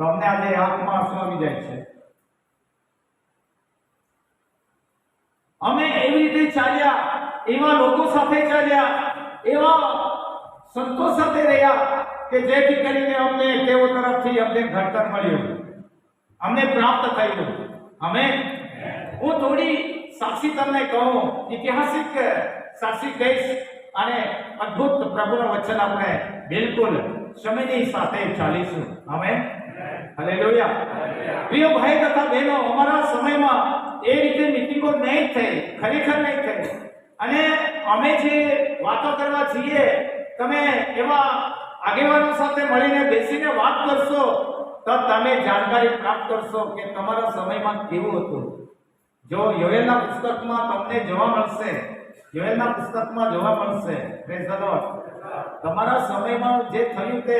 તો અમને આજે આંખમાં આંસુ આવી જાય છે. અમે એવી રીતે ચાલ્યા, એવા લોકો સાથે ચાલ્યા, એવા સંતો સાથે રહ્યા કે જેથી કરીને અમને તેઓ તરફથી અમને ઘડતર મળ્યું. અમને પ્રાપ્ત થયું. અમે હું થોડી સાક્ષી તમને કહું, ઐતિહાસિક સાક્ષી કહીશ અને અદ્ભુત પ્રભુનું વચન આપણે બિલકુલ સમયની સાથે ચાલીશું. અમે હાલેલુયા પ્રિય ભાઈ તથા બહેનો અમારા સમયમાં એ રીતે મીટિંગો નહીં થઈ ખરેખર નહીં થઈ. અને અમે જે વાતો કરવા છીએ તમે એવા આગેવાનો સાથે મળીને બેસીને વાત કરશો તો તમે જાણકારી પ્રાપ્ત કરશો કે તમારા સમયમાં કેવું હતું. જો યોએલના પુસ્તકમાં તમને જોવા મળશે યોએલના પુસ્તકમાં જોવા મળશે પ્રેઝ ધ લોર્ડ તમારા સમયમાં જે થયું તે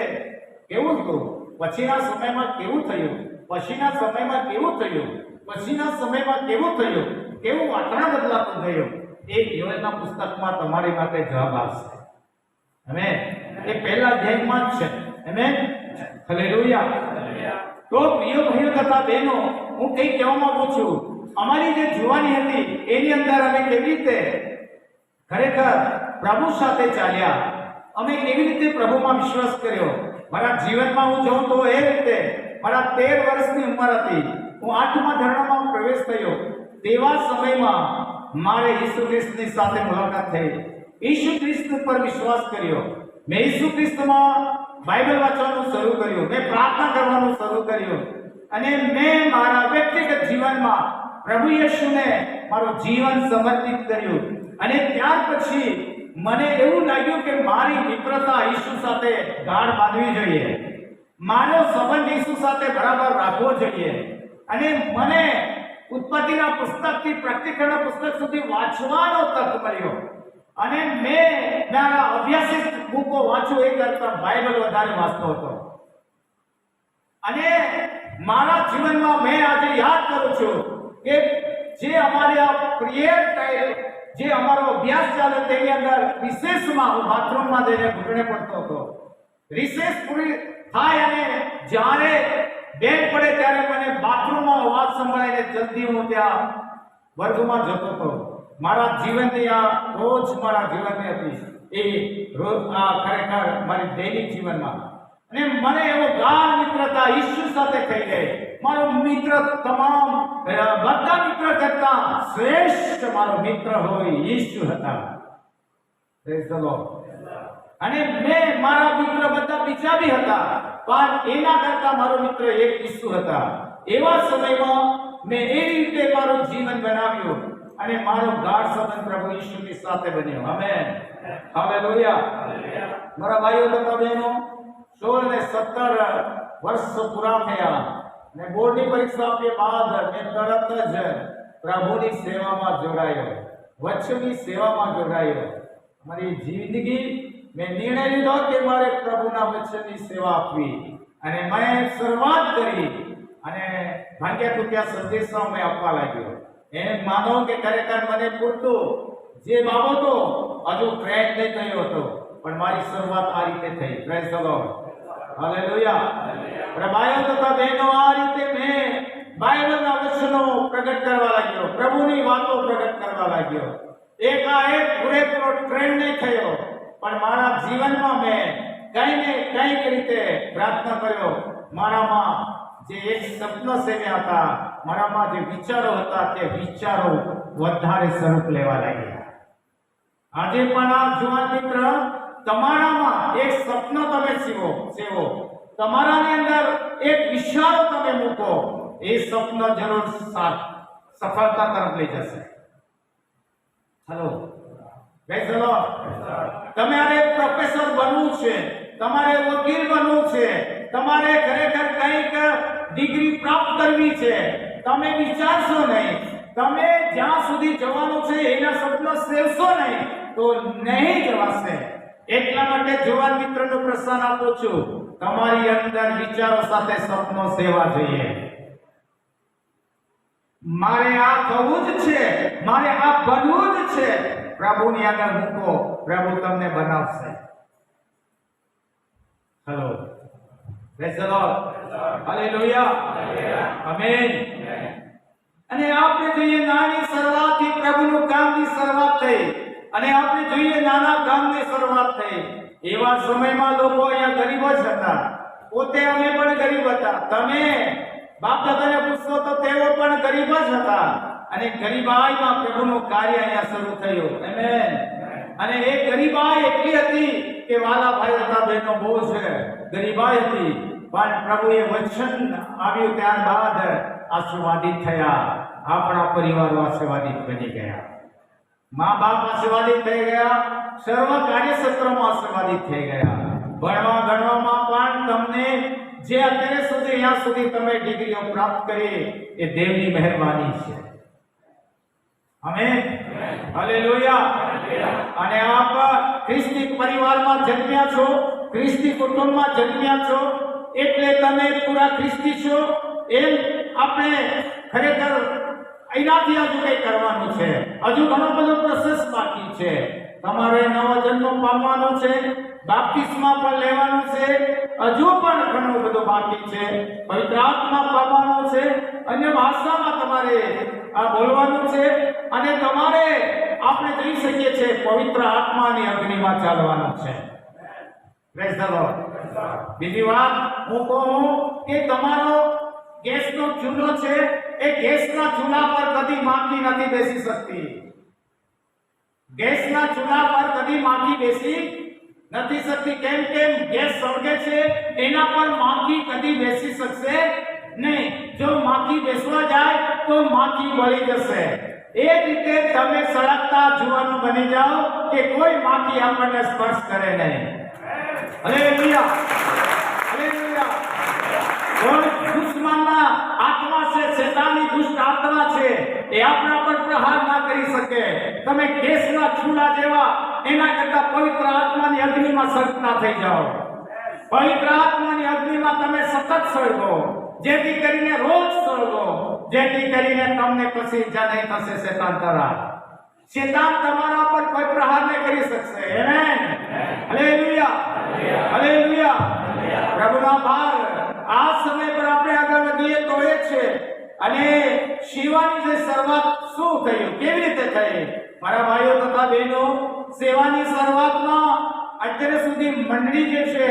કેવું હતું? પછીના સમયમાં કેવું થયું? પછીના સમયમાં કેવું થયું? પછીના સમયમાં કેવું થયું? કેવું વાતાવરણ બદલાતું થયું? એ યોએલના પુસ્તકમાં તમારી માટે જવાબ આવશે. અમે એ પહેલા અધ્યાયમાં જ છે. અમે હાલેલુયા તો પ્રિય ભાઈઓ તથા બહેનો, હું કંઈ કહેવા માંગુ છું. અમારી જે જુવાની હતી, એની અંદર અમે કેવી રીતે ખરેખર પ્રભુ સાથે ચાલ્યા. અમે કેવી રીતે પ્રભુમાં વિશ્વાસ કર્યો. મારા જીવનમાં હું જોઉં તો એ રીતે મારા તેર વર્ષની ઉંમર હતી. હું આઠમા ધોરણમાં પ્રવેશ થયો. તેવા સમયમાં મારે ઈસુ ખ્રિસ્તની સાથે મુલાકાત થઈ. ઈસુ ખ્રિસ્ત પર વિશ્વાસ કર્યો. મેં ઈસુ ખ્રિસ્તમાં બાઇબલ વાંચવાનું શરૂ કર્યું. મેં પ્રાર્થના કરવાનું શરૂ કર્યું. અને મેં મારા વ્યક્તિગત જીવનમાં પ્રભુ યેશુને મારું જીવન સમર્પિત કર્યું. અને ત્યાર પછી મને એવું લાગ્યું કે મારી મિત્રતા ઈસુ સાથે ગાઢ બાંધવી જોઈએ. મારો સંબંધ ઈસુ સાથે બરાબર રાખવો જોઈએ. અને મને ઉત્પત્તિના પુસ્તકથી પ્રકટીકરણ પુસ્તક સુધી વાંચવાનો તક મળ્યો. અને મેં મારા અભ્યાસિત બુકો વાંચું એ કરતા બાઇબલ વધારે વાંચતો હતો. અને મારા જીવનમાં મેં આજે યાદ કરું છું કે જે અમારે આ પ્રિય જે અમારો અભ્યાસ ચાલે તેની અંદર વિશેષમાં હું બાથરૂમમાં જઈને ઘૂંટણે પડતો હતો. રિસેસ પૂરી થાય અને જ્યારે બેન પડે ત્યારે મને બાથરૂમમાં અવાજ સંભળાઈને જલ્દી હું ત્યાં વર્ગમાં જતો હતો. મારા જીવનની આ રોજ મારા જીવનની હતી. એ રોજ આ ખરેખર મારી દૈનિક જીવનમાં. અને મને એવો ગાઢ મિત્રતા ઈશ્વર સાથે થઈ ગઈ. મારો મિત્ર તમામ બધા મિત્ર કરતા શ્રેષ્ઠ મારો મિત્ર હોય ઈશ્વર હતા. અને મેં મારા મિત્ર બધા બીજા બી હતા પણ એના કરતા મારો મિત્ર એક ઈસુ હતા. એવા સમયમાં મેં એ રીતે મારું જીવન બનાવ્યું અને મારો ગાઢ સંબંધ પ્રભુ ઈસુની સાથે બન્યો. આમેન હાલેલુયા મારા ભાઈઓ તથા બહેનો સોળ ને સત્તર વર્ષ પૂરા થયા. ને બોર્ડની પરીક્ષા આપ્યા બાદ મેં તરત જ પ્રભુની સેવામાં જોડાયો. વચની સેવામાં જોડાયો. મારી જિંદગી મેં નિર્ણય લીધો કે મારે પ્રભુના વચનની સેવા આપવી. અને મેં શરૂઆત કરી. અને ભાગ્યા તૂટ્યા સંદેશો મેં આપવા લાગ્યો. એમ માનો કે ખરેખર મને પૂરતું જે બાબતો હજુ ક્રેક નહીં થયો હતો પણ મારી શરૂઆત આ રીતે થઈ. પ્રેઝ ધ લોર્ડ હાલેલુયા પ્રભાયો તથા બહેનો આ રીતે મેં બાઇબલના વચનો પ્રગટ કરવા લાગ્યો પ્રભુની વાતો પ્રગટ કરવા લાગ્યો એકાએક પૂરેપૂરો ટ્રેન્ડ નહીં થયો પણ મારા જીવનમાં મેં કઈ ને કંઈક રીતે પ્રાર્થના કર્યો મારામાં જે એક સપન સેવ્યા હતા મારામાં જે વિચારો હતા તે વિચારો વધારે સ્વરૂપ લેવા લાગ્યા આજે પણ આ જુવાન મિત્ર તમારામાં એક સપનો તમે સીવો સેવો તમારાની અંદર એક વિચારો તમે મૂકો એ સપનો જરૂર સા- સફળતા તરફ લઈ જશે. હલો. લોર્ડ તમારે પ્રોફેસર બનવું છે, તમારે વકીલ બનવું છે, તમારે ખરેખર કંઈક ડિગ્રી પ્રાપ્ત કરવી છે. તમે વિચારશો નહીં. તમે જ્યાં સુધી જવાનું છે, એના સ્વપ્ન સેવશો નહીં, તો નહીં જવાશે. એટલા માટે જવાન મિત્રનો પ્રસ્થાન આપું છું. તમારી અંદર વિચારો સાથે સપનો સેવા જોઈએ. મારે આ થવું જ છે. મારે આ બનવું જ છે. પ્રભુની આગળ મૂકો. પ્રભુ તમને બનાવશે. Hello praise the Lord hallelujah amen અને આપણે જોઈએ નાની શરૂઆતથી પ્રભુનું કામની શરૂઆત થઈ. અને આપણે જોઈએ નાના કામની શરૂઆત થઈ. એવા સમયમાં લોકો અહીંયા ગરીબ જ હતા. પોતે અમે પણ ગરીબ હતા. તમે? બાપ દાદાને પૂછશો તો તેઓ પણ ગરીબ જ હતા. અને ગરીબાઈમાં પ્રભુનું કાર્ય અહીંયા શરૂ થયું. આમેન અને એ ગરીબાઈ એટલી હતી કે વાલા ભાઈ હતા બહેનો બહુ છે ગરીબાઈ હતી. પણ પ્રભુએ વચન આવ્યું ત્યારબાદ આશીર્વાદિત થયા. આપણા પરિવારો આશીર્વાદિત બની ગયા. મા બાપ આશીર્વાદિત થઈ ગયા. સર્વ કાર્યક્ષેત્રમાં આશીર્વાદિત થઈ ગયા. ભણવા ગણવામાં પણ તમને જે અત્યારે સુધી અહીંયા સુધી તમે ડિગ્રીઓ પ્રાપ્ત કરી, એ દેવની મહેરબાની છે. અને આપ ખ્રિસ્તી પરિવારમાં જન્મ્યા છો, ખ્રિસ્તી કુટુંબમાં જન્મ્યા છો, એટલે તમે પૂરા ખ્રિસ્તી છો, એમ આપણે ખરેખર એનાથી હજુ કંઈ કરવાનું છે. હજુ ઘણો બધો પ્રોસેસ છે. તમારે નવો જન્મ પામવાનો છે, બાપ્તિસ્મા પણ લેવાનું છે, હજુ પણ ઘણું બધું બાકી છે. પવિત્ર આત્મા પામવાનો છે, અન્ય ભાષામાં તમારે આ બોલવાનું છે, અને તમારે આપણે જોઈ શકીએ છીએ પવિત્ર આત્માની અગ્નિમાં ચાલવાનું છે. પ્રેઝ ધ બીજી વાત હું કહું કે તમારો ગેસનો ચૂલો છે, એ ગેસના ચૂલા પર કદી માખી નથી બેસી શકતી. ગેસના ચૂલા પર કદી માખી બેસી નથી શકતી. કેમ કેમ ગેસ સળગે છે એના પર માખી કદી બેસી શકશે નહીં. જો માખી બેસવા જાય, તો માખી બળી જશે. એ રીતે તમે સળગતા જુવાનું બની જાઓ કે કોઈ માખી આપણને સ્પર્શ કરે નહીં. હાલેલુયા હાલેલુયા કોણ દુશ્મનના આત્મા છે? શેતાની દુષ્ટ આત્મા છે. એ આપણા પર પ્રહાર ના કરી શકે. તમે કેસના છૂલા જેવા એના કરતા પવિત્ર આત્માની અગ્નિમાં સળગતા થઈ જાઓ. પવિત્ર આત્માની અગ્નિમાં તમે સતત સળગો. જેથી કરીને રોજ સળગો. જેથી કરીને તમને પછી ઈજા નહીં થશે શેતાન તરફ શેતાન તમારા પર કોઈ પ્રહાર નહીં કરી શકશે. આમેન હાલેલુયા હાલેલુયા પ્રભુના ભાર આ સમય પર આપણે આગળ વધીએ તો એ છે અને સેવાની જે શરૂઆત શું થયું કેવી રીતે થઈ? મારા ભાઈઓ તથા બહેનો સેવાની શરૂઆતમાં અત્યારે સુધી મંડળી જે છે,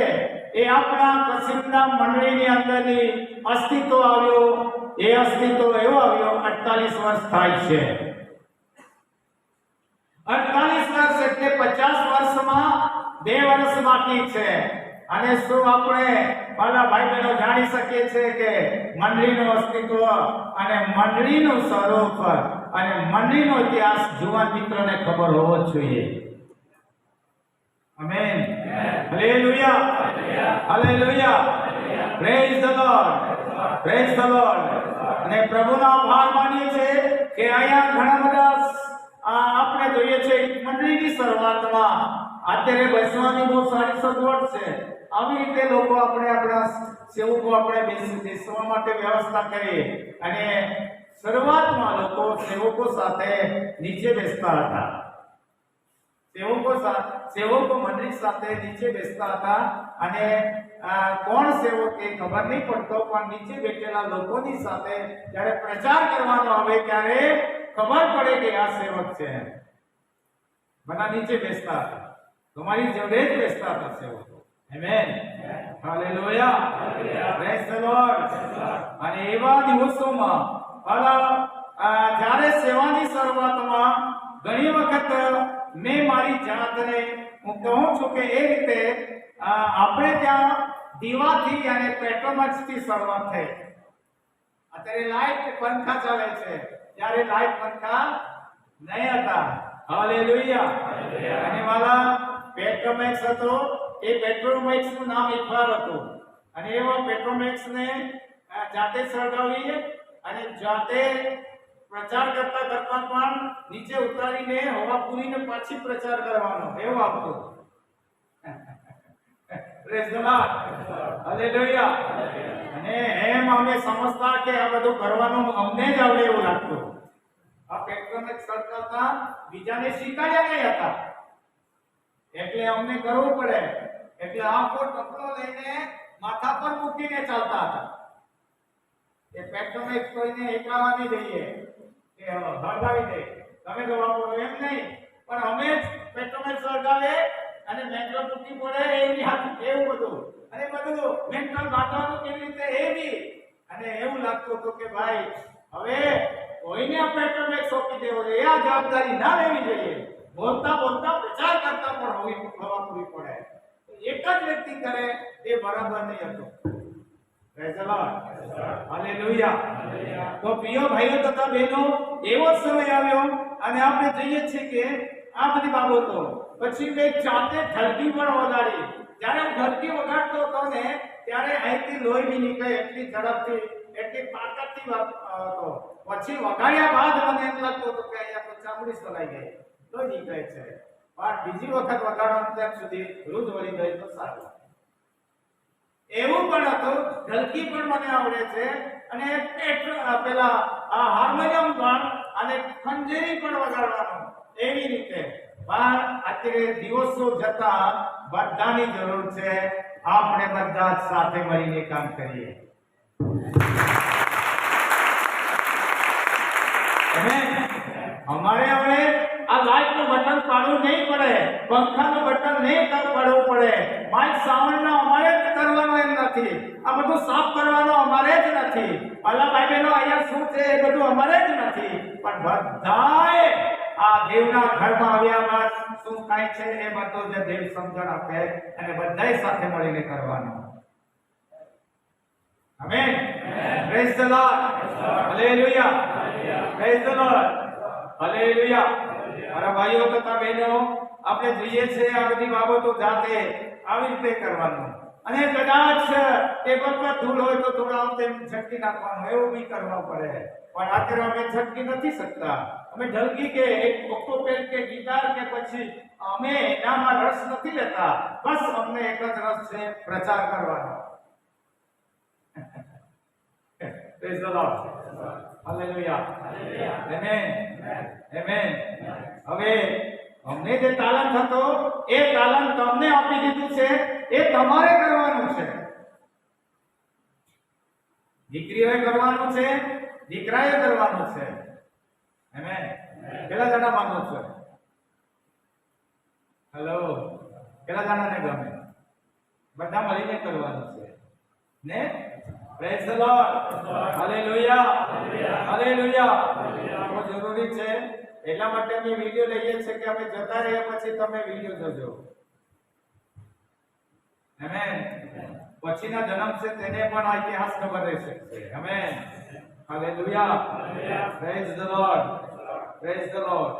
એ આપણા કસિમના મંડળીની અંદરની અસ્તિત્વ આવ્યો. એ અસ્તિત્વ એવો આવ્યો 48 વર્ષ થાય છે. 48 વર્ષ એટલે 50 વર્ષમાં બે વર્ષ બાકી છે. અને શું આપણે બધા ભાઈ બહેનો જાણી શકીએ છીએ કે મંડળીનું અસ્તિત્વ અને મંડળીનું સ્વરૂપ અને મંડળીનો ઇતિહાસ જુવાન મિત્રોને ખબર હોવો જોઈએ. Amen hallelujah hallelujah praise the Lord praise the Lord અને પ્રભુનો આભાર માનીએ છીએ કે અહીંયા ઘણા બધા આ આપણે જોઈએ છે મંડળીની શરૂઆતમાં. અત્યારે બેસવાની બહુ સારી સગવડ છે. આવી રીતે લોકો આપણે આપણા સેવકો આપણે બેસવા માટે વ્યવસ્થા કરીએ. અને શરૂઆતમાં લોકો સેવકો સાથે નીચે બેસતા હતા. સેવકો સેવકો મંડળી સાથે નીચે બેસતા હતા અને કોણ સેવક એ ખબર નહીં પડતો, પણ નીચે બેઠેલા લોકોની સાથે જ્યારે પ્રચાર કરવાનો આવે ત્યારે ખબર પડે કે આ સેવક છે. બધા નીચે બેસતા હતા. તમારી જોડે જ બેસતા હતા સેવકો. Amen hallelujah praise the Lord અને એવા દિવસોમાં ભલા જ્યારે સેવાની શરૂઆતમાં ઘણી વખત મેં મારી જાતને હું કહું છું કે એ રીતે આપણે ત્યાં દીવાથી અને પેટ્રોમેક્સથી શરૂઆત થઈ. અત્યારે લાઈટ પંખા ચાલે છે. ત્યારે લાઈટ પંખા નહીં હતા. હાલેલુયા અને વાલા પેટ્રોમેક્સ હતો. એ પેટ્રોમેક્સનું નામ ઇફાર હતું. અને એવા પેટ્રોમેક્સ ને જાતે સળગાવી અને જાતે પ્રચાર કરતા કરતા પણ નીચે ઉતારીને હવા પૂરીને પાછી પ્રચાર કરવાનો. એવું આપતું. પ્રેઝ ધ લોર્ડ હાલેલુયા અને એમ અમે સમજતા કે આ બધું કરવાનું અમને જ આવડે એવું લાગતું. આ પેટ્રોમેક્સ સળગાવતા બીજાને શીખવાડ્યા નહીં હતા. એટલે અમને કરવું પડે. એટલે આખો ટપલો લઈને માથા પર મૂકીને ચાલતા હતા. એ પેટ્રોમેક્સ કોઈને એકલાવા નહીં દઈએ કે હળગાવી દે. તમે દવા પડો એમ નહીં. પણ અમે જ પેટ્રોમેક્સ હળગાવે અને મેટ્રો તૂટી પડે એની હાથ એવું બધું. અને બધું મેન્ટલ બાંધવાનું કેવી રીતે એ બી. અને એવું લાગતું હતું કે ભાઈ, હવે કોઈને આ પેટ્રોમેક્સ સોંપી દેવો જોઈએ. આ જવાબદારી ના લેવી જોઈએ. બોલતા બોલતા પ્રચાર કરતા પણ હોવી હવા પૂરી પડે. એક જ વ્યક્તિ કરે એ બરાબર નહીં હતો. તો પ્રિય ભાઈઓ તથા બહેનો, એવો સમય આવ્યો અને આપણે જોઈએ છીએ કે આ બધી બાબતો પછી મેં જાતે ઢલકી પણ વગાડી. જ્યારે હું ઢલકી વગાડતો હતો ત્યારે અહીંથી લોહી બી નીકળે એટલી ઝડપથી, એટલી તાકાતથી હતો પછી વગાડ્યા બાદ મને એમ લાગતું કે અહીંયા ચામડી સલાઈ ગઈ. લોહી નીકળે છે. પણ બીજી વખત વગાડવાનું ત્યાં સુધી રુધ વળી ગઈ તો સારું. એવું પણ હતું ઢલકી પણ મને આવડે છે અને પેટ- અ, પેલા આ હાર્મોનિયમ પણ અને ખંજરી પણ વગાડવાનું એવી રીતે. પણ અત્યારે દિવસો જતા બધાની જરૂર છે આપણે બધા જ સાથે મળીને કામ કરીએ. અમારે હવે આ લાઈટનું બટન પાડવું નહીં પડે, પંખાનું બટન નહીં પાડવું પડે. માઇક સાઉન્ડ નો અમારે જ કરવાનો એમ નથી. આ બધું સાફ કરવાનો અમારે જ નથી. અલા ભાઈ બહેનો, અહીંયા શું છે એ બધું અમારે જ નથી. પણ બધાએ આ દેવના ઘરમાં આવ્યા બાદ શું થાય છે એ બધું જે દેવ સમજણ આપે અને બધાએ સાથે મળીને કરવાનું. Amen praise the Lord hallelujah praise the Lord hallelujah મારા ભાઈઓ તથા બહેનો આપણે જોઈએ છે આ બધી બાબતો જાતે આવી રીતે કરવાનું. અને કદાચ ટેબલ પર ધૂળ હોય તો થોડા આમ છટકી નાખવાનું એવું બી કરવા પડે. પણ અત્યારે અમે છટકી નથી શકતા. અમે ઢલકી કે એક ઓક્ટોપેડ કે ગિટાર કે પછી અમે એનામાં રસ નથી લેતા. બસ અમને એક જ રસ છે પ્રચાર કરવાનો. Praise the Lord hallelujah hallelujah amen Amen. હવે અમને જે તાલંત હતો એ તાલંત તમને આપી દીધું છે એ તમારે કરવાનું છે. દીકરીઓએ કરવાનું છે દીકરાએ કરવાનું છે. એમે? કેટલા જણા માંગો છો? હેલો કેટલા જણાને ગમે? બધા મળીને કરવાનું છે. ને? Praise the Lord hallelujah hallelujah બહુ જરૂરી છે. એટલા માટે અમે વિડિયો લઈએ છીએ કે અમે જતા રહ્યા પછી તમે વિડિયો જોજો. આમેન પછીના જન્મ છે તેને પણ આ ઇતિહાસ ખબર રહેશે. Amen hallelujah praise the Lord praise the Lord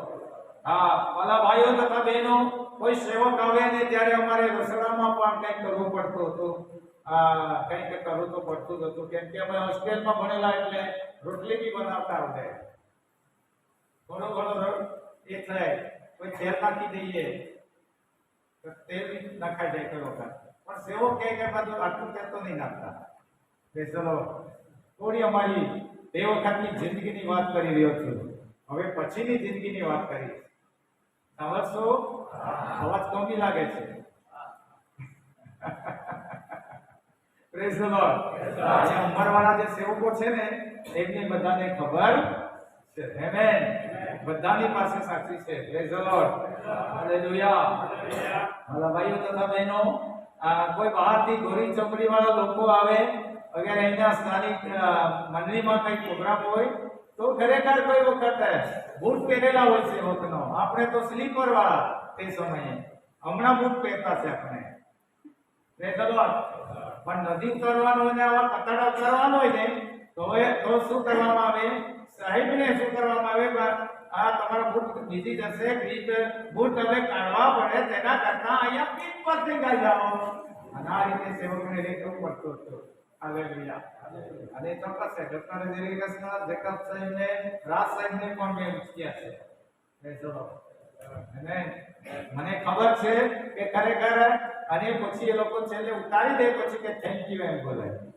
હા, વાલા ભાઈઓ તથા બહેનો, કોઈ સેવક આવે ને ત્યારે અમારે રસોડામાં પણ કંઈક કરવું પડતું હતું. આ, કંઈક કરવું તો પડતું જ હતું. કેમ કે અમે હોસ્ટેલમાં ભણેલા એટલે રોટલી બી બનાવતા આવડે. ઘણો ઘણો રંગ એ થાય. કોઈ તેલ નાખી દઈએ તો તેલ નખાઈ જાય કોઈ વખત પણ સેવક કહે કે બધું આટલું તેલ તો નહીં નાખતા. કે ચલો, થોડી અમારી બે વખતની જિંદગીની વાત કરી રહ્યો છું. હવે પછીની જિંદગીની વાત કરી સમજશો અવાજ કોમી લાગે છે. Praise the Lord. જે સેવકો છે ને, એમને બધાને ખબર છે. આમેન બધાની પાસે સાક્ષી છે. પ્રેઝ ધ લોર્ડ હાલેલુયા હાલા ભાઈઓ તથા બહેનો, આ કોઈ બહારથી ગોરી ચપડી વાળા લોકો આવે, અગર અહીંના સ્થાનિક મંડળીમાં કંઈક પ્રોગ્રામ હોય, તો ખરેખર કોઈ વખત બૂટ પહેરેલા હોય છે વખતનો આપણે તો સ્લીપર વાળા તે સમયે. હમણાં બૂટ પહેરતા છે આપણે. પણ નદી ઉતરવાનું અને આવા કતાડા ઉતરવાનું હોય ને, તો તો શું કરવામાં આવે? સાહેબને શું કરવામાં આવે? આ તમારો બૂટ બીજી જશે, બીજ બૂટ તમે કાઢવા પડે, તેના કરતા અહીંયા પીઠ પરથી ગાઈ જાઓ. અને આ રીતે સેવકને લેખવું પડતું હતું. હાલેલુયા અને ચોક્કસ છે, ડોક્ટર રાજ સાહેબને પણ મેં ઉચક્યા છે. એ ચલો. અને મને ખબર છે કે ખરેખર અને પછી એ લોકો છેલ્લે ઉતારી દે પછી કે થેન્ક યુ એમ બોલે.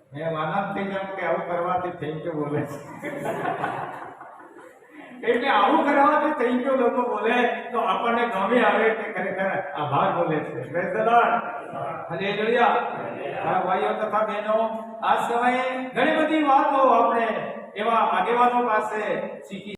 એટલે આવું કરવાથી થેન્ક યુ લોકો બોલે, તો આપણને ગમે આવે કે ખરેખર આભાર બોલે છે. the Lord. હાલેલુયા. મારા ભાઈઓ તથા બહેનો, આ સમયે ઘણી બધી વાતો આપણે એવા આગેવાનો પાસે શીખી